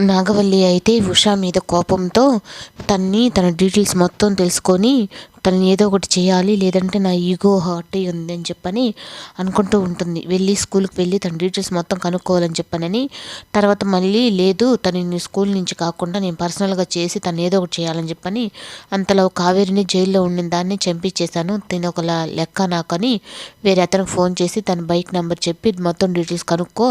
నాగవల్లి అయితే ఉషా మీద కోపంతో తన్ని తన డీటెయిల్స్ మొత్తం తెలుసుకొని తనని ఏదో ఒకటి చేయాలి లేదంటే నా ఈగో హర్ట్ అయ్యి ఉంది అని చెప్పని అనుకుంటూ ఉంటుంది. వెళ్ళి స్కూల్కి వెళ్ళి తన డీటెయిల్స్ మొత్తం కనుక్కోవాలని చెప్పనని. తర్వాత మళ్ళీ లేదు తనని స్కూల్ నుంచి కాకుండా నేను పర్సనల్గా చేసి తను ఏదో ఒకటి చేయాలని చెప్పని అంతలో కావేరిని జైల్లో ఉండిన దాన్ని చంపించేశాను. తిని ఒక లెక్క నాకని వేరే అతనికి ఫోన్ చేసి తన బైక్ నెంబర్ చెప్పి మొత్తం డీటెయిల్స్ కనుక్కో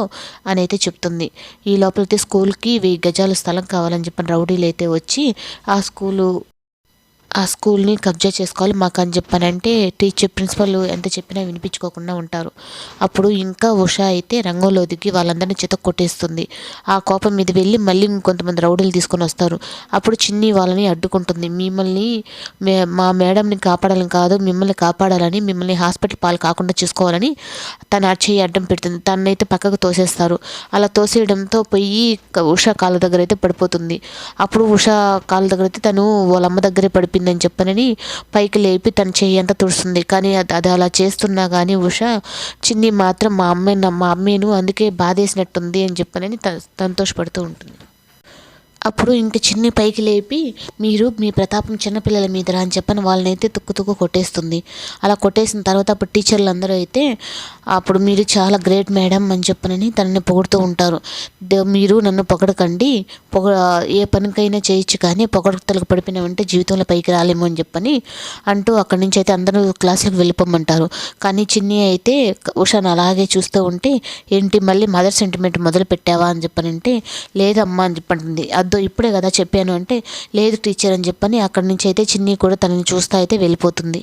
అని అయితే చెప్తుంది. ఈ లోపలైతే స్కూల్కి వెయ్యి గజాల స్థలం కావాలని చెప్పని రౌడీలు అయితే వచ్చి ఆ స్కూలు ఆ స్కూల్ని కబ్జా చేసుకోవాలి మాకు అని చెప్పానంటే టీచర్ ప్రిన్సిపల్ ఎంత చెప్పినా వినిపించుకోకుండా ఉంటారు. అప్పుడు ఇంకా ఉషా అయితే రంగంలో దిగి వాళ్ళందరినీ చేత కొట్టేస్తుంది. ఆ కోపం మీద వెళ్ళి మళ్ళీ ఇంకొంతమంది రౌడీలు తీసుకొని వస్తారు. అప్పుడు చిన్ని వాళ్ళని అడ్డుకుంటుంది. మిమ్మల్ని మే మా మేడంని కాపాడాలని కాదు మిమ్మల్ని కాపాడాలని మిమ్మల్ని హాస్పిటల్ పాలు కాకుండా చూసుకోవాలని తను చేయి అడ్డం పెడుతుంది. తనైతే పక్కకు తోసేస్తారు. అలా తోసేయడంతో పోయి ఉషా కాళ్ళ దగ్గర అయితే పడిపోతుంది. అప్పుడు ఉషా కాళ్ళ దగ్గర అయితే తను వాళ్ళమ్మ దగ్గరే పడిపోయింది. పడిపోయిందని చెప్పనని పైకి లేపి తన చెయ్యి అంతా తుడుస్తుంది. కానీ అది అలా చేస్తున్నా కానీ ఉష చిన్ని మాత్రం మా అమ్మాయి మా అమ్మేను అందుకే బాధేసినట్టుంది అని చెప్పనని సంతోషపడుతూ ఉంటుంది. అప్పుడు ఇంక చిన్ని పైకి లేపి మీరు మీ ప్రతాపం చిన్నపిల్లల మీద అని చెప్పని వాళ్ళనైతే తుక్కు తుక్కు కొట్టేస్తుంది. అలా కొట్టేసిన తర్వాత అప్పుడు టీచర్లు అందరూ అయితే అప్పుడు మీరు చాలా గ్రేట్ మేడం అని చెప్పనని తనని పొగుడుతూ ఉంటారు. మీరు నన్ను పొగడకండి. పొగ ఏ పనికైనా చేయొచ్చు కానీ పొగడతలకు పడిపోయినామంటే జీవితంలో పైకి రాలేము అని చెప్పని అంటూ అక్కడి నుంచి అయితే అందరూ క్లాసులకు వెళ్ళిపోమంటారు. కానీ చిన్ని అయితే ఉషాను అలాగే చూస్తూ ఉంటే ఏంటి మళ్ళీ మదర్ సెంటిమెంట్ మొదలు పెట్టావా అని చెప్పనంటే లేదమ్మా అని చెప్పంటుంది. అది వద్దు ఇప్పుడే కదా చెప్పాను అంటే లేదు టీచర్ అని చెప్పని అక్కడి నుంచి అయితే చిన్ని కూడా తనని చూస్తా అయితే వెళ్ళిపోతుంది.